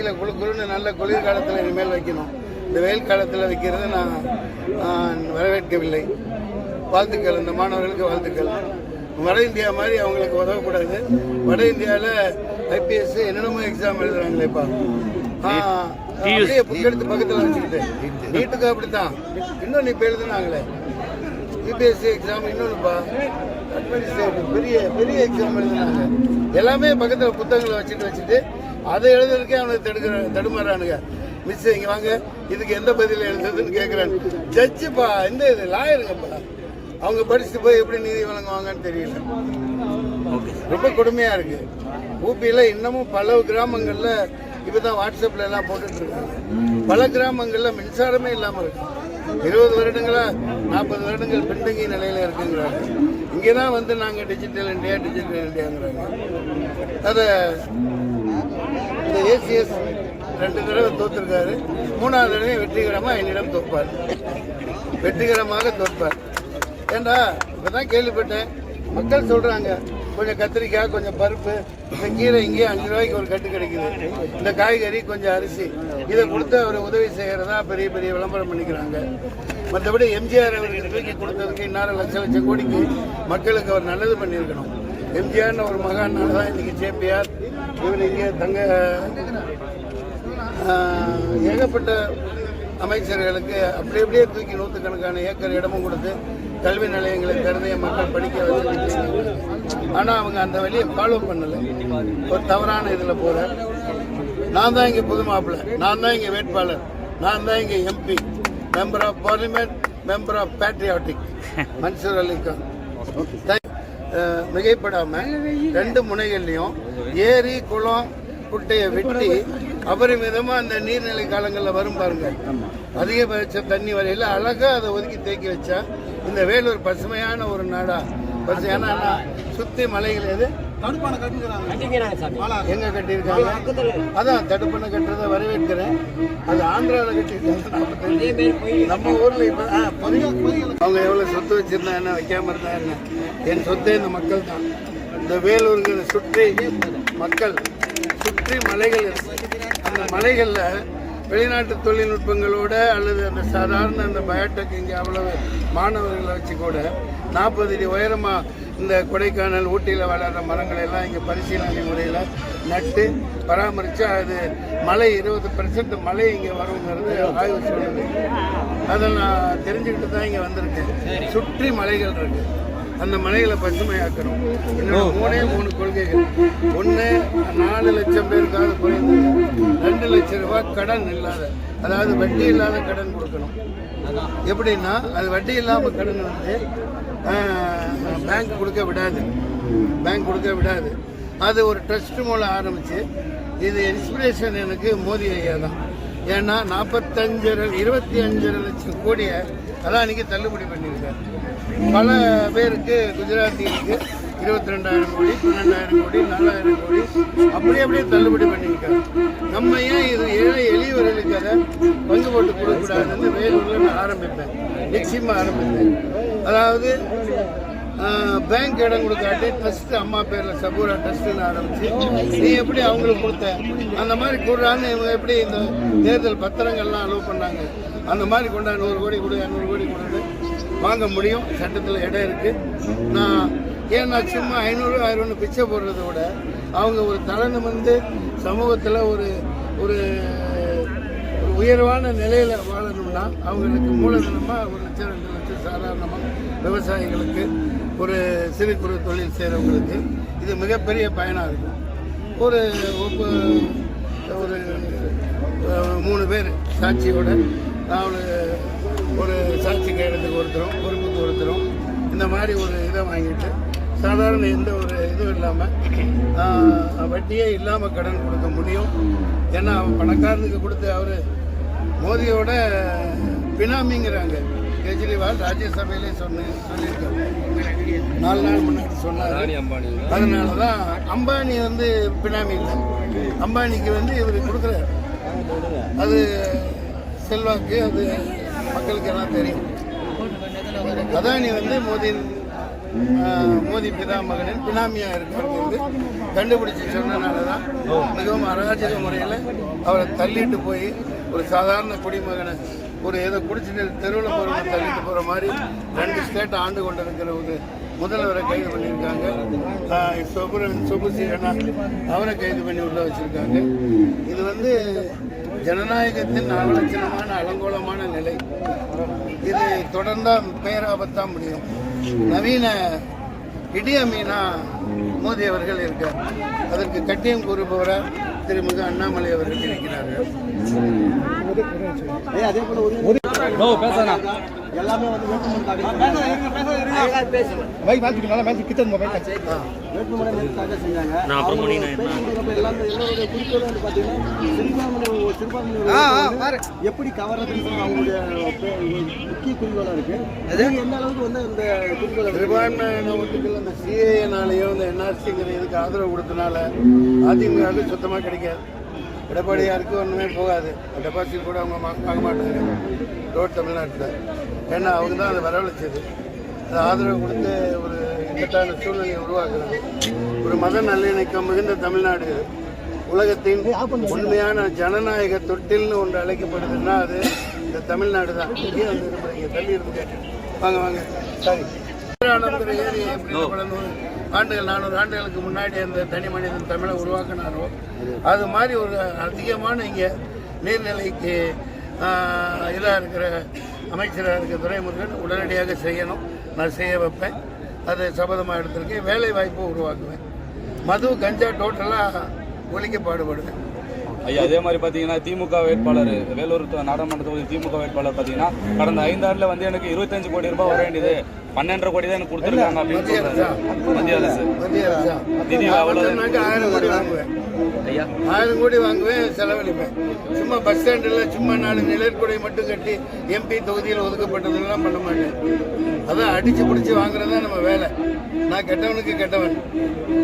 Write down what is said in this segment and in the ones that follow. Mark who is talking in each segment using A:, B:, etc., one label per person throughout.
A: ஏசியில் குழு குழுன்னு நல்ல குளிர்காலத்தில் இனிமேல் வைக்கணும். இந்த வெயில் காலத்தில் வைக்கிறத நான் நான் வரவேற்கவில்லை. வாழ்த்துக்கள் இந்த மாணவர்களுக்கு வாழ்த்துக்கள். வட இந்தியா மாதிரி அவங்களுக்கு உதவக்கூடாது. வட இந்தியாவில் ஐபிஎஸ் என்னென்னமோ எக்ஸாம் எழுதுறாங்களேப்பா அப்படியே புக் எடுத்து பக்கத்தில் வச்சுக்கிட்டு. நீட்டுக்கு அப்படித்தான். இன்னும் நீ இப்போ எழுதுனாங்களே. யூபிஎஸ்சி எக்ஸாம் இன்னொன்றுப்பா அட்மினிஸ்ட்ரேட்டிவ் பெரிய பெரிய எக்ஸாம் எழுதுனாங்க. எல்லாமே பக்கத்தில் புத்தகங்களை வச்சுட்டு வச்சுட்டு அதை எழுதுறதுக்கே அவனுக்கு தடுக்கிற தடுமாறானுங்க மிஸ் இங்கே வாங்க. இதுக்கு எந்த பதில் எழுதுறதுன்னு கேட்குறான் ஜட்ஜுப்பா இந்த இது லாயருங்கப்பா அவங்க படிச்சுட்டு போய் எப்படி நீதி வழங்குவாங்கன்னு தெரியல. ரொம்ப கொடுமையாக இருக்கு. ஊபியில் இன்னமும் பல கிராமங்களில் இப்போ தான் வாட்ஸ்அப்பில் எல்லாம் போட்டுட்டு இருக்காங்க. பல கிராமங்களில் மின்சாரமே இல்லாமல் இருக்கு. இருபது வருடங்களா நாற்பது வருடங்கள் பின்தங்கிய நிலையில் இருக்குங்கிறாங்க. இங்கே தான் வந்து நாங்கள் டிஜிட்டல் இந்தியா டிஜிட்டல் இந்தியாங்கிறாங்க அதை இந்த ஏசிஎஸ் ரெண்டு தடவை தோத்துருக்காரு. மூணாவது தடவை வெற்றிகரமாக என்னிடம் தோற்பார். வெற்றிகரமாக தோற்பார். ஏண்டா இப்பதான் கேள்விப்பட்டேன். மக்கள் சொல்றாங்க கொஞ்சம் கத்திரிக்காய் கொஞ்சம் பருப்பு இந்த கீரை இங்கே அஞ்சு ரூபாய்க்கு ஒரு கட்டு கிடைக்குது. இந்த காய்கறி கொஞ்சம் அரிசி. இதை கொடுத்து அவர் உதவி செய்கிறதா பெரிய பெரிய விளம்பரம் பண்ணிக்கிறாங்க. மற்றபடி எம்ஜிஆர் அவருக்கு தூக்கி கொடுத்ததுக்கு இன்னொரு லட்ச லட்சம் கோடிக்கு மக்களுக்கு அவர் நல்லது பண்ணியிருக்கணும். எம்ஜிஆர்னு ஒரு மகானால தான் இன்னைக்கு ஜேபிஆர் இவர் இங்கே தங்க ஏகப்பட்ட அமைச்சர்களுக்கு அப்படி அப்படியே தூக்கி நூற்றுக்கணக்கான ஏக்கர் இடமும் கொடுத்து கல்வி நிலையங்களை திறந்தைய மக்கள் படிக்க வச்சு ஆனால் அவங்க அந்த வழியை ஃபாலோ பண்ணலை. ஒரு தவறான இதில் போகிற நான் தான் இங்கே புது மாப்பிள்ளை. நான் தான் இங்கே வேட்பாளர். நான் தான் இங்கே MP member of parliament member of patriotic Mansoor Alikhan. அஹ் மிகைப்படாமல் ரெண்டு முனைகள்லையும் ஏரி குளம் குட்டையை வெட்டி அபரிமிதமா அந்த நீர்நிலை காலங்களில் வரும் பாருங்க. அதிகபட்ச தண்ணி வரையில அழகா அதை ஒதுக்கி தேக்கி வச்சா இந்த வேலூர் பசுமையான ஒரு நாடா. பசு ஏன்னா சுத்தி மலைகள் எது? எங்க கட்டியிருக்காங்க? அதான் தடுப்பணை கட்டுறதை வரவேற்கிறேன். அது ஆந்திராவில் கட்டியிருக்காங்க. நம்ம ஊர்ல இப்ப. அவங்க எவ்வளவு சொத்து வச்சிருந்தா என்ன வைக்காம இருந்தா என்ன? என் சொத்தே இந்த மக்கள் தான் இந்த வேலூருங்கிற சுற்றி மக்கள் சுற்றி மலைகள் இருக்கு அந்த மலைகளில் வெளிநாட்டு தொழில்நுட்பங்களோட அல்லது அந்த சாதாரண அந்த பயோடெக் இங்கே அவ்வளவு மாணவர்களை வச்சு கூட நாற்பது அடி உயரமாக இந்த கொடைக்கானல் ஊட்டியில் வளர்கிற மரங்களை எல்லாம் இங்கே பரிசீலனை முறையில் நட்டு பராமரித்து அது மழை இருபது பர்சன்ட் மழை இங்கே வருங்கிறது ஆய்வு சொல்லுது அதை நான் தெரிஞ்சுக்கிட்டு தான் இங்கே வந்திருக்கேன். சுற்றி மலைகள் இருக்குது அந்த மலைகளை பசுமையாக்கணும். என்னோட மூணே மூணு கொள்கைகள். ஒன்று நாலு லட்சம் பேருக்காக குறைந்தது. ரெண்டு லட்சம் ரூபாய் கடன் இல்லாத அதாவது வட்டி இல்லாத கடன் கொடுக்கணும். எப்படின்னா அது வட்டி இல்லாமல் கடன் வந்து பேங்க் கொடுக்க விடாது. பேங்க் கொடுக்க விடாது. அது ஒரு ட்ரஸ்ட் மூலம் ஆரம்பித்து இது இன்ஸ்பிரேஷன் எனக்கு மோதி ஐயா தான். ஏன்னா நாற்பத்தஞ்சரை இருபத்தி அஞ்சரை லட்சம் கோடியை இன்னைக்கு தள்ளுபடி பண்ணி பல பேருக்கு குஜராத்திக்கு இருபத்தி ரெண்டாயிரம் கோடி பன்னெண்டாயிரம் கோடி நாலாயிரம் கோடி. அப்படியே அப்படியே தள்ளுபடி பண்ணியிருக்காங்க. நம்ம ஏன் இது ஏழை எளியவர்களுக்கு அதை பங்கு போட்டு கொடுக்கக்கூடாதுன்னு வேலூரில் நான் ஆரம்பிப்பேன். நிச்சயமாக ஆரம்பிப்பேன். அதாவது பேங்க் இடம் கொடுக்காட்டி ட்ரஸ்ட் அம்மா பேரில் சபூரா ட்ரஸ்ட்னு ஆரம்பிச்சு நீ எப்படி அவங்களுக்கு கொடுத்த? அந்த மாதிரி கொடுறான்னு இவங்க எப்படி இந்த தேர்தல் பத்திரங்கள்லாம் அலோவ் பண்ணாங்க? அந்த மாதிரி கொண்டா நூறு கோடி கொடு இரநூறு கோடி கொடு. வாங்க முடியும். சட்டத்தில் இடம் இருக்கு. நான் ஏன்னா சும்மா ஐநூறு ஆயிரம்னு பிச்சை போடுறத விட அவங்க ஒரு தலை வந்து சமூகத்தில் ஒரு ஒரு உயர்வான நிலையில் வாழணும்னா அவங்களுக்கு மூலதனமாக ஒரு லட்சம் ரெண்டு லட்சம் சாதாரணமாக விவசாயிகளுக்கு ஒரு சிறு குறு தொழில் செய்கிறவங்களுக்கு இது மிகப்பெரிய பயனாக இருக்கும். ஒரு ஒப்பு- ஒரு மூணு பேர் சாட்சியோட அவளை ஒரு சாட்சி கையெழுத்துக்கு ஒருத்தரும் பொறுப்புக்கு ஒருத்தரும் இந்த மாதிரி ஒரு இதை வாங்கிட்டு சாதாரண எந்த ஒரு இதுவும் இல்லாமல் வட்டியே இல்லாமல் கடன் கொடுக்க முடியும். ஏன்னா அவன் பணக்காரனுக்கு கொடுத்து அவர் மோதியோட பினாமிங்கிறாங்க. கெஜ்ரிவால் ராஜ்யசபையிலே சொன்ன சொல்லியிருக்காரு. நாலு நாள் முன்னாடி சொன்னார். அதனால தான் அம்பானி வந்து பினாமி இல்லை. அம்பானிக்கு வந்து இவர் கொடுக்குறாரு. அது செல்வாக்கு அது மக்களுக்கு எல்லாம் தெரியும். அதானி வந்து மோதியின் மோதி பிதா மகனின் பினாமியா இருக்கிறது. கண்டுபிடிச்சு சொன்னனால தான் மிகவும் அராஜக முறையில் அவரை தள்ளிட்டு போய் ஒரு சாதாரண குடிமகனை ஒரு ஏதோ குடிச்சிட்டு தெருவில் போகிறவங்க தள்ளிட்டு போகிற மாதிரி ரெண்டு ஸ்டேட் ஆண்டு கொண்டிருக்கிற ஒரு முதல்வரை கைது பண்ணியிருக்காங்க. ஆஹ், சொபுரன் அவரை கைது பண்ணி உள்ள வச்சிருக்காங்க. இது வந்து ஜனநாயகத்தின் அவலட்சணமான அலங்கோலமான நிலை. இது தொடர்ந்தா பேராபத்தா முடியும். நவீன இடியமீனா மோடி அவர்கள் இருக்கார். அதற்கு கட்டியம் கூறுபவராக திருமிகு அண்ணாமலை அவர்கள் இருக்கிறார்கள்.
B: அதே போல ஒரு எல்லாமே வந்து வேட்புமனு நேற்று தாக்கல் செஞ்சாங்க. அவங்க பேசுறப்ப எல்லாமே எல்லாருடைய குறிக்கோளும் வந்து பார்த்தீங்கன்னா சிறுபான்மை ஒரு சிறுபான்மை வந்து எப்படி கவர்றதுன்னு அவங்களுடைய முக்கிய குறிக்கோளாக இருக்கு. நீங்க எந்த அளவுக்கு வந்து இந்த குறிக்கோளை
A: சிறுபான்மையின ஓட்டுகள் அந்த சிஏனாலேயும் இந்த என்ஆர்சிங்கிற இதுக்கு ஆதரவு கொடுத்தனால அதிமுகவுக்கு சுத்தமாக கிடைக்காது. எடப்பாடியாருக்கு ஒன்றுமே போகாது. டெபாசிட் கூட அவங்க வா- வாங்க மாட்டாங்க. ரோட் தமிழ்நாட்டில். ஏன்னா அவங்க தான் அதை வரவழைச்சது. அது ஆதரவு கொடுத்து ஒரு இக்கட்டான சூழ்நிலையை உருவாக்குறாங்க ஒரு மத நல்லிணக்கம் மிகுந்த தமிழ்நாடு உலகத்தின் உண்மையான ஜனநாயக தொட்டில்னு ஒன்று அழைக்கப்படுதுன்னா அது இந்த தமிழ்நாடு தான். இங்கே வந்து இருப்பீங்க தள்ளி இருந்துங்க வாங்க வாங்க. சரி. நூறு ஆண்டுகள் நானூறு ஆண்டுகளுக்கு முன்னாடி அந்த தனி மனிதன் தமிழை உருவாக்கினாரோ அது மாதிரி ஒரு அதிகமான இங்கே நீர்நிலைக்கு இதாக இருக்கிற அமைச்சராக இருக்கிற துரைமுருகன் உடனடியாக செய்யணும். நான் செய்ய வைப்பேன். அது சபதமாக எடுத்திருக்கேன். வேலை வாய்ப்பு உருவாக்குவேன். மது கஞ்சா டோட்டலாக ஒழிக்க பாடுபடுவேன்.
C: ஐயா அதே மாதிரி பார்த்தீங்கன்னா திமுக வேட்பாளர் வேலூர் நாடாளுமன்ற தொகுதி திமுக வேட்பாளர் பார்த்தீங்கன்னா கடந்த ஐந்தாண்டில் வந்து எனக்கு இருபத்தஞ்சு கோடி ரூபாய் வர வேண்டியது. பன்னெண்டரை கோடி தான் எனக்கு கொடுத்துருக்காங்க அப்படின்னு? சொல்றாரு. மத்திய அரசு. நிதி அவ்வளவு.
A: சொன்னாக்க ஆயிரம் கோடி வாங்குவேன்.
C: ஐயா.
A: ஆயிரம் கோடி வாங்குவேன் செலவழிப்பேன். சும்மா பஸ் ஸ்டாண்டில் சும்மா நாலு நிழற்குடை மட்டும் கட்டி எம்பி தொகுதியில் ஒதுக்கப்பட்டதெல்லாம் பண்ண மாட்டேன். அதான் அடிச்சு பிடிச்சி வாங்குறது தான் நம்ம வேலை. நான் கெட்டவனுக்கு கெட்டவன்.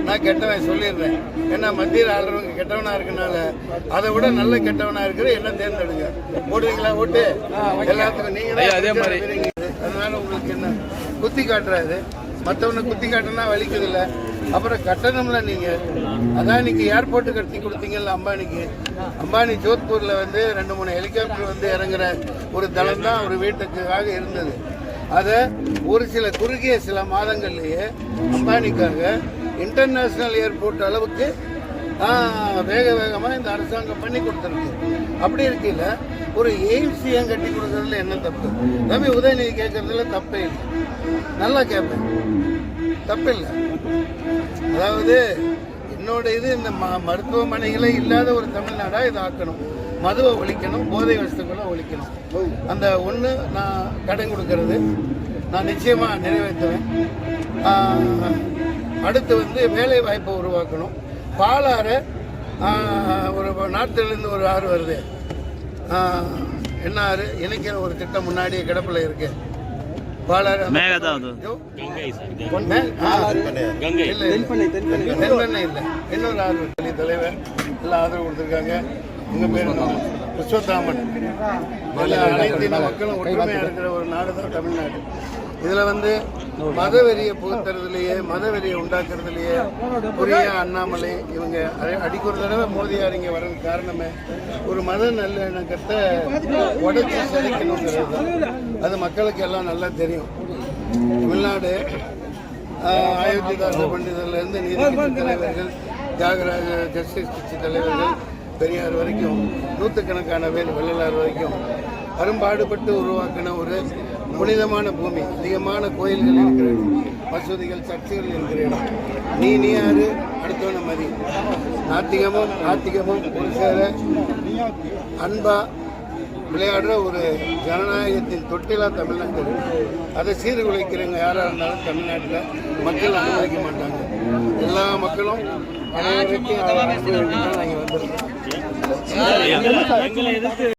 A: நான் கெட்டவன் சொல்லிடுறேன். ஏன்னா மத்தியில் ஆளுறவங்க கெட்டவனா இருக்கனால அதை விட நல்ல கெட்டவனா இருக்கிற என்ன தேர்ந்தெடுங்க? போடுவீங்களா ஓட்டு? எல்லாத்துக்கும் நீங்க
C: ஐயா, அதே மாதிரி.
A: அதனால உங்களுக்கு என்ன? குத்தி காட்டுறாரு. மற்றவனை குத்தி காட்டினா வலிக்குது இல்லை அப்புறம் கட்டணம்ல நீங்க. இன்னைக்கு ஏர்போர்ட் கட்டி கொடுத்தீங்கல்ல அம்பானிக்கு. அம்பானி ஜோத்பூர்ல வந்து ரெண்டு மூணு ஹெலிகாப்டர் வந்து இறங்குற ஒரு தளம் தான் ஒரு வீட்டுக்காக இருந்தது. அதை ஒரு சில குறுகிய சில மாதங்கள்லயே அம்பானிக்காக இன்டர்நேஷனல் ஏர்போர்ட் அளவுக்கு வேக வேகமாக இந்த அரசாங்கம் பண்ணி கொடுத்துருக்கு. அப்படி இருக்கையில் ஒரு எய்ம்ஸ் ஏன் கட்டி கொடுக்கறதுல என்ன தப்பு? தம்பி உதயநிதி கேட்கறதுல தப்பே இல்லை. நல்லா கேட்பேன் தப்பு இல்லை. அதாவது என்னோட இது இந்த ம மருத்துவமனைகளே இல்லாத ஒரு தமிழ்நாடா இதை ஆக்கணும். மதுவை ஒழிக்கணும் போதை வசதிகளை ஒழிக்கணும். அந்த ஒன்று நான் கடன் கொடுக்கறது. நான் நிச்சயமாக நிறைவேற்றுவேன். அடுத்து வந்து வேலை வாய்ப்பை உருவாக்கணும். பாலாறு ஒரு நாட்டிலிருந்து ஒரு ஆறு வருது. ஆறு இணைக்கிற ஒரு திட்டம் முன்னாடியே கிடப்பில் இருக்கு.
B: தென்பண்ணை
A: இல்லை இன்னொரு தலைவர். எல்லாம் ஆதரவு கொடுத்துருக்காங்க. உங்க பேர் எல்லா அனைத்து மக்களும் ஒற்றுமையா இருக்கிற ஒரு நாடு தான் தமிழ்நாடு. இதுல வந்து மதவெறியை புகுத்துறதுலயே மதவெறியை உண்டாக்குறதுலயே புரிய அண்ணாமலை இவங்க அடிக்க ஒரு தடவை மோதியார் இங்க வர்றது காரணமே ஒரு மத நல்லிணக்கத்தை உடச்சி சிதைக்கணுங்கிறது. அது மக்களுக்கு எல்லாம் நல்லா தெரியும். தமிழ்நாடு அயோத்திதாச பண்டிதர்லேருந்து நீதிபதி தலைவர்கள் தியாகராஜ ஜஸ்டிஸ் கட்சி தலைவர்கள் பெரியார் வரைக்கும் நூற்றுக்கணக்கான பேர் வள்ளலார் வரைக்கும் அரும்பாடுபட்டு உருவாக்கின ஒரு புனிதமான பூமி அதிகமான கோயில்கள் இருக்கிற இடம் மசூதிகள் சர்ச்சுகள் இருக்கிற இடம். நீ நீ யாரு? அடுத்தவன மதி. நாத்திகமும் நாத்திகமும் ஒரு சேர அன்பா விளையாடுற ஒரு ஜனநாயகத்தின் தொட்டிலா தமிழ்நாடு அதை சீர்குலைக்கிறவங்க யாராக இருந்தாலும் தமிழ்நாட்டில் மக்கள் அனுமதிக்க மாட்டாங்க. எல்லா மக்களும் அனைவருக்கும் நாங்கள் வந்திருக்கோம்.